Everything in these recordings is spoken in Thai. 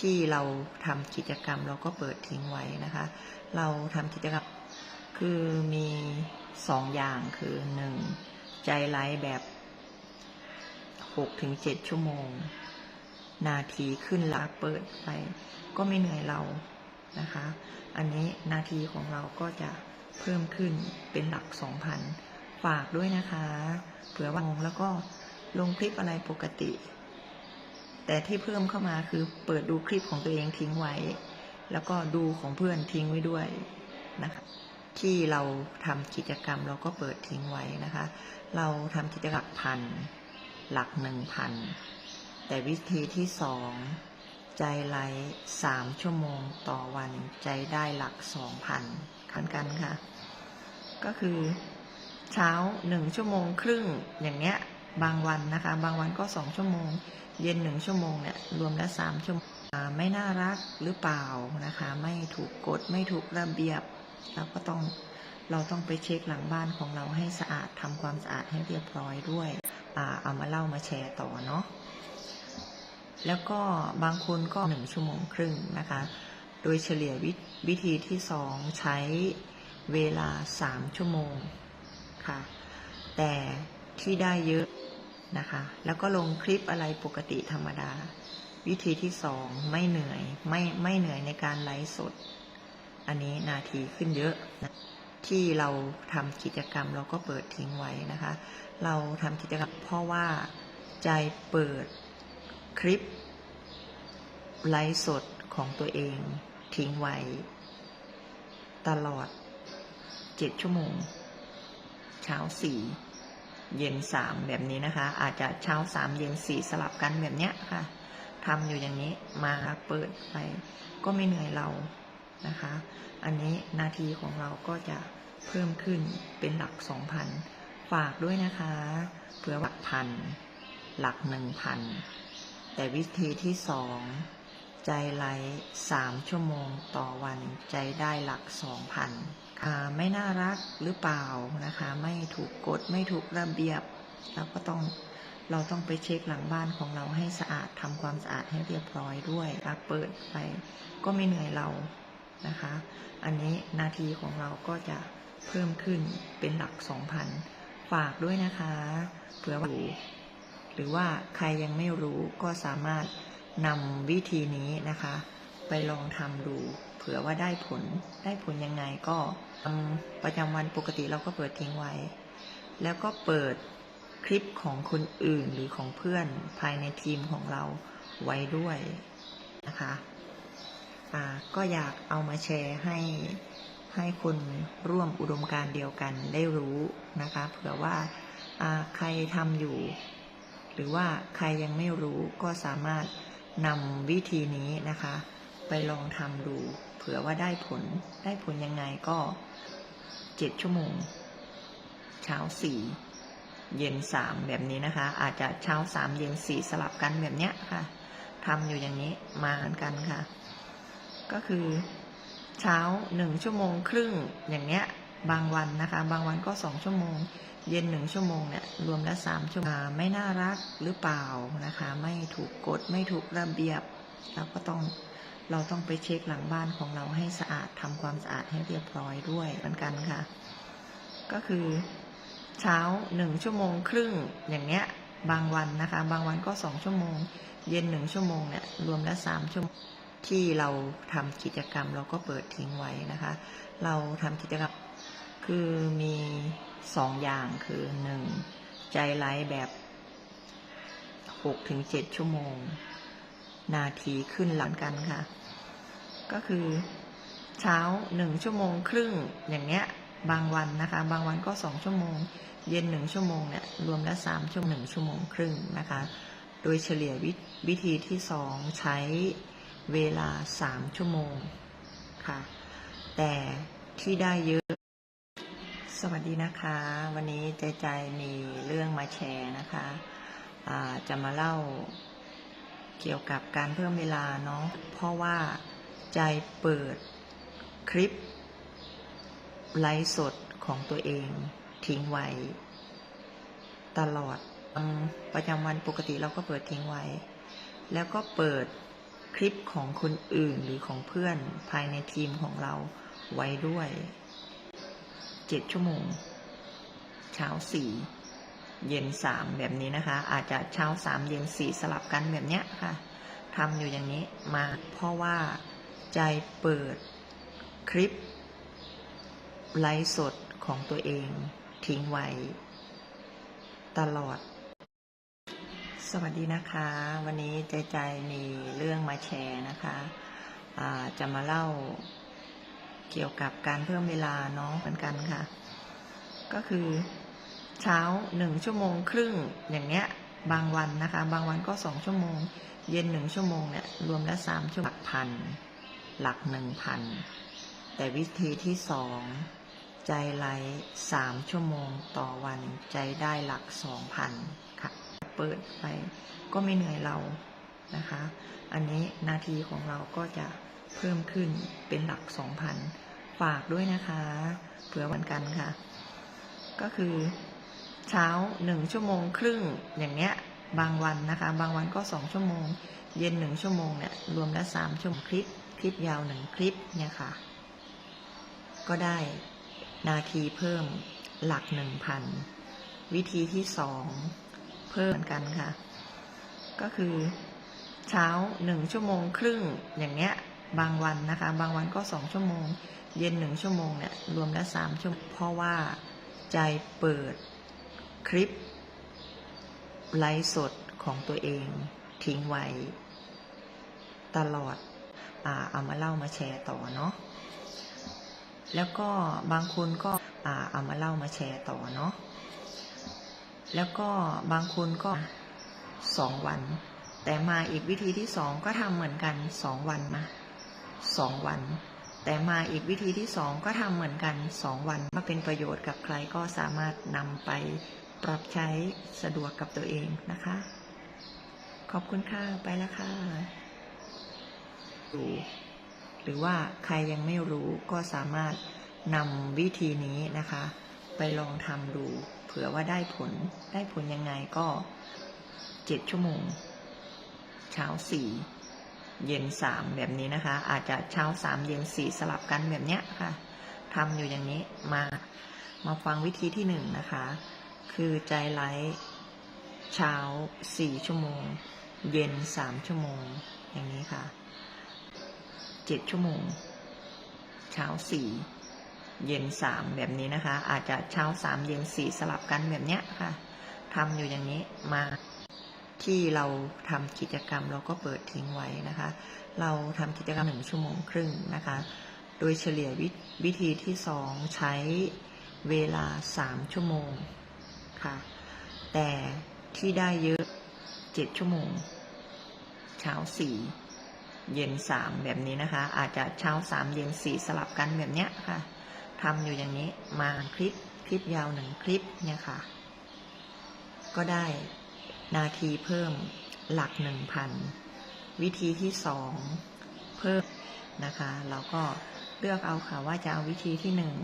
ที่เราทำกิจกรรมเราก็เปิดทิ้งไว้นะคะ เราทำกิจกรรมคือมีสองอย่างคือหนึ่งใจไลฟ์แบบหกถึงเจ็ดชั่วโมง นาทีขึ้นลากเปิดไป ก็ไม่เหนื่อยเรานะคะ อันนี้นาทีของเราก็จะเพิ่มขึ้นเป็นหลักสองพันฝากด้วยนะคะ เผื่อว่างงแล้วก็ลงคลิปอะไรปกติ แต่ที่เพิ่มเข้ามาคือเปิดดูคลิปของตัวเองทิ้งไว้ แล้วก็ดูของเพื่อนทิ้งไว้ด้วยนะคะที่เราทำกิจกรรมเราก็เปิดทิ้งไว้นะคะ เราทำกิจกรรมพันหลักหนึ่งพันแต่วิธีที่สองใจไหลสามชั่วโมงต่อวันใจได้หลักสองพันคันกันค่ะ ก็คือเช้าหนึ่งชั่วโมงครึ่งอย่างเงี้ย บางวันนะคะ บางวันก็สองชั่วโมง เย็นหนึ่งชั่วโมงเนี่ยรวมแล้วสามชั่วโมงไม่น่ารักหรือเปล่านะคะ ไม่ถูกกฎไม่ถูกระเบียบเราก็ต้องเราต้องไปเช็คหลังบ้านของเราให้สะอาดทำความสะอาดให้เรียบร้อยด้วยอเอามาเล่ามาแชร์ต่อเนาะแล้วก็บางคนก็หนึ่งชั่วโมงครึ่งนะคะ โดยเฉลี่ยววิธีที่สองใช้เวลาสามชั่วโมงค่ะ แต่ที่ได้เยอะ นะคะ แล้วก็ลงคลิปอะไรปกติธรรมดา วิธีที่สองไม่เหนื่อยไม่ไม่เหนื่อยในการไลฟ์สด อันนี้นาทีขึ้นเยอะนะที่เราทำกิจกรรมเราก็เปิดทิ้งไว้นะคะ เราทำกิจกรรมเพราะว่าใจเปิดคลิปไลฟ์สดของตัวเองทิ้งไว้ ตลอดเจ็ดชั่วโมง เช้าสี่ เย็นสามแบบนี้นะคะ อาจจะเช้าสามเย็นสี่สลับกันแบบเนี้ยค่ะทำอยู่อย่างนี้มาเปิดไป ก็ไม่เหนื่อยเรานะคะ อันนี้นาทีของเราก็จะเพิ่มขึ้นเป็นหลักสองพันฝากด้วยนะคะเผื่อหลักพันหลักหนึ่งพันแต่วิธีที่สองใจไลฟ์สามชั่วโมงต่อวันใจได้หลักสองพัน ไม่น่ารักหรือเปล่านะคะ ไม่ถูกกฎไม่ถูกระเบียบเราก็ต้องเราต้องไปเช็คหลังบ้านของเราให้สะอาดทำความสะอาดให้เรียบร้อยด้วยเปิดไปก็ไม่เหนื่อยเรานะคะ อันนี้นาทีของเราก็จะเพิ่มขึ้นเป็นหลักสองพันฝากด้วยนะคะเผื่อว่าหรือว่าใครยังไม่รู้ก็สามารถนำวิธีนี้นะคะ ไปลองทำดู ผื่อว่าได้ผลได้ผลยังไงก็ทำประจำวันปกติเราก็เปิดทิ้งไว้ แล้วก็เปิดคลิปของคนอื่นหรือของเพื่อนภายในทีมของเราไว้ด้วยนะคะก็อยากเอามาแชร์ให้ให้คนร่วมอุดมการเดียวกันได้รู้นะคะเผื่อว่าใครทำอยู่ หรือว่าใครยังไม่รู้ก็สามารถนำวิธีนี้นะคะ ไปลองทำดู เผื่อว่าได้ผลได้ผลยังไงก็เจ็ดชั่วโมง เช้าสี่เย็นสามแบบนี้นะคะ อาจจะเช้าสามเย็นสี่สลับกันแบบเนี้ยค่ะทำอยู่อย่างนี้มาเหมือนกันค่ะ ก็คือเช้าหนึ่งชั่วโมงครึ่งอย่างเนี้ยบางวันนะคะ บางวันก็สองชั่วโมง เย็นหนึ่งชั่วโมงเนี่ยรวมแล้วสามชั่วโมงไม่น่ารักหรือเปล่านะคะ ไม่ถูกกฎไม่ถูกระเบียบเราก็ต้อง เราต้องไปเช็คหลังบ้านของเราให้สะอาดทำความสะอาดให้เรียบร้อยด้วยเหมือนกันค่ะ ก็คือเช้าหนึ่งชั่วโมงครึ่งอย่างเนี้ยบางวันนะคะ บางวันก็สองชั่วโมง เย็นหนึ่งชั่วโมงเนี่ยรวมแล้วสามชั่วโมงที่เราทำกิจกรรมเราก็เปิดทิ้งไว้นะคะ เราทำกิจกรรมคือมีสองอย่างคือหนึ่งใจไลฟ์แบบหกถึงเจ็ดชั่วโมง นาทีขึ้นหลังกันค่ะ ก็คือเช้าหนึ่งชั่วโมงครึ่งอย่างเนี้ยบางวันนะคะ บางวันก็สองชั่วโมง เย็นหนึ่งชั่วโมงเนี่ยรวมแล้วสามชั่วโมงหนึ่งชั่วโมงครึ่งนะคะ โดยเฉลี่ยวิวิธีที่สองใช้เวลาสามชั่วโมงค่ะ แต่ที่ได้เยอะ สวัสดีนะคะ วันนี้ใจใจมีเรื่องมาแชร์นะคะะจะมาเล่า เกี่ยวกับการเพิ่มเวลาเนาะเพราะว่าใจเปิดคลิป ไลฟ์สดของตัวเองทิ้งไว้ ตลอดประจำวันปกติเราก็เปิดทิ้งไว้ แล้วก็เปิดคลิปของคนอื่นหรือของเพื่อนภายในทีมของเราไว้ด้วยเจ็ดชั่วโมง เช้าสี่ เย็นสามแบบนี้นะคะ อาจจะเช้าสามเย็นสี่สลับกันแบบเนี้ยค่ะทำอยู่อย่างนี้มาเพราะว่าใจเปิดคลิปไลฟ์สดของตัวเองทิ้งไว้ ตลอด สวัสดีนะคะ วันนี้ใจใจมีเรื่องมาแชร์นะคะะจะมาเล่าเกี่ยวกับการเพิ่มเวลาเนาะเหมือนกันค่ะ ก็คือ เช้าหนึ่งชั่วโมงครึ่งอย่างเงี้ยบางวันนะคะ บางวันก็สองชั่วโมง เย็นหนึ่งชั่วโมงเนี่ยรวมแล้วสามชั่วโมงหลักพัน หลักหนึ่งพัน แต่วิธีที่สองใจไหลสามชั่วโมงต่อวันใจได้หลักสองพันค่ะ เปิดไปก็ไม่เหนื่อยเรานะคะ อันนี้นาทีของเราก็จะเพิ่มขึ้นเป็นหลักสองพันฝากด้วยนะคะ เผื่อวันกันค่ะ ก็คือ เช้าหนึ่งชั่วโมงครึ่งอย่างเงี้ยบางวันนะคะ บางวันก็สองชั่วโมง เย็นหนึ่งชั่วโมงเนี่ยรวมแล้วสามชั่วโมงคลิป คลิปยาวหนึ่งคลิปเนี่ยค่ะ ก็ได้นาทีเพิ่มหลักหนึ่งพันวิธีที่สองเพิ่มเหมือนกันค่ะ ก็คือเช้าหนึ่งชั่วโมงครึ่งอย่างเงี้ยบางวันนะคะ บางวันก็สองชั่วโมง เย็นหนึ่งชั่วโมงเนี่ยรวมแล้วสามชั่วโมงเพราะว่าใจเปิด คลิป ไลฟ์สดของตัวเองทิ้งไว้ ตลอดอเอามาเล่ามาแชร์ต่อเนาะแล้วก็บางคนก็เอามาเล่ามาแชร์ต่อเนาะแล้วก็บางคนก็สองวัน แต่มาอีกวิธีที่สองก็ทำเหมือนกันสองวันมาสองวัน แต่มาอีกวิธีที่สองก็ทำเหมือนกันสองวันมาเป็นประโยชน์กับใครก็สามารถนำไป ปรับใช้สะดวกกับตัวเองนะคะ ขอบคุณค่ะ ไปแล้วค่ะดูหรือว่าใครยังไม่รู้ก็สามารถนำวิธีนี้นะคะ ไปลองทำดู เผื่อว่าได้ผลได้ผลยังไงก็เจ็ดชั่วโมง เช้าสี่เย็นสามแบบนี้นะคะ อาจจะเช้าสามเย็นสี่สลับกันแบบเนี้ยค่ะทำอยู่อย่างนี้มามาฟังวิธีที่หนึ่งนะคะ คือใจไลท์เช้าสี่ชั่วโมง เย็นสามชั่วโมง อย่างนี้ค่ะเจ็ดชั่วโมง เช้าสี่เย็นสามแบบนี้นะคะ อาจจะเช้าสามเย็นสี่สลับกันแบบเนี้ยค่ะทำอยู่อย่างนี้มาที่เราทำกิจกรรมเราก็เปิดทิ้งไว้นะคะ เราทำกิจกรรมหนึ่งชั่วโมงครึ่งนะคะ โดยเฉลี่ยววิธีที่สองใช้เวลาสามชั่วโมง คะ แต่ที่ได้เยอะเจ็ดชั่วโมง เช้าสี่เย็นสามแบบนี้นะคะ อาจจะเช้าสามเย็นสี่สลับกันแบบเนี้ยค่ะทำอยู่อย่างนี้มาคลิปคลิปยาวหนึ่งคลิปเนี่ยค่ะ ก็ได้นาทีเพิ่มหลักหนึ่งพันวิธีที่สองเพิ่มนะคะ เราก็เลือกเอาค่ะว่าจะเอาวิธีที่หนึ่ง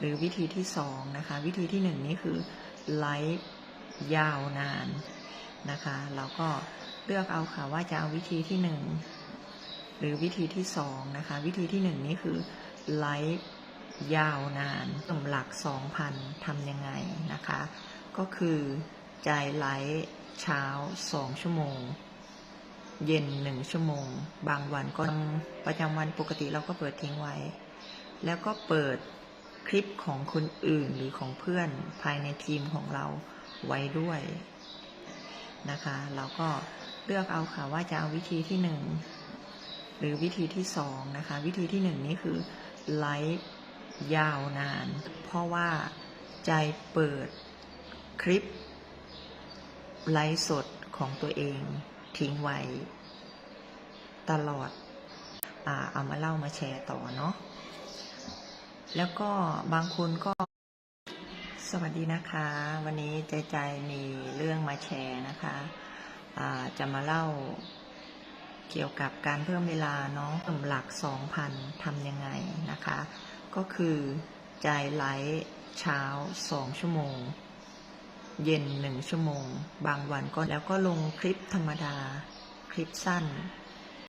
หรือวิธีที่สองนะคะ วิธีที่หนึ่งนี้คือไลฟ์ยาวนานนะคะ เราก็เลือกเอาค่ะว่าจะเอาวิธีที่หนึ่งหรือวิธีที่สองนะคะ วิธีที่หนึ่งนี้คือไลฟ์ยาวนานกำหลักสองพันทำยังไงนะคะ ก็คือใจไลฟ์เช้าสองชั่วโมง เย็นหนึ่งชั่วโมง บางวันก็ประจำวันปกติเราก็เปิดทิ้งไว้ แล้วก็เปิด คลิปของคนอื่นหรือของเพื่อนภายในทีมของเราไว้ด้วยนะคะ เราก็เลือกเอาค่ะว่าจะเอาวิธีที่หนึ่งหรือวิธีที่สองนะคะ วิธีที่หนึ่งนี้คือไลฟ์ยาวนาน เพราะว่าใจเปิดคลิปไลฟ์สดของตัวเองทิ้งไว้ตลอด อ่า เอามาเล่ามาแชร์ต่อเนาะ แล้วก็บางคนก็ สวัสดีนะคะ วันนี้ใจใจมีเรื่องมาแชร์นะคะะจะมาเล่าเกี่ยวกับการเพิ่มเวลาเนาะเพิ่มหลักสองพันทำยังไงนะคะ ก็คือใจไลฟ์เช้าสองชั่วโมง เย็นหนึ่งชั่วโมง บางวันก็แล้วก็ลงคลิปธรรมดา คลิปสั้น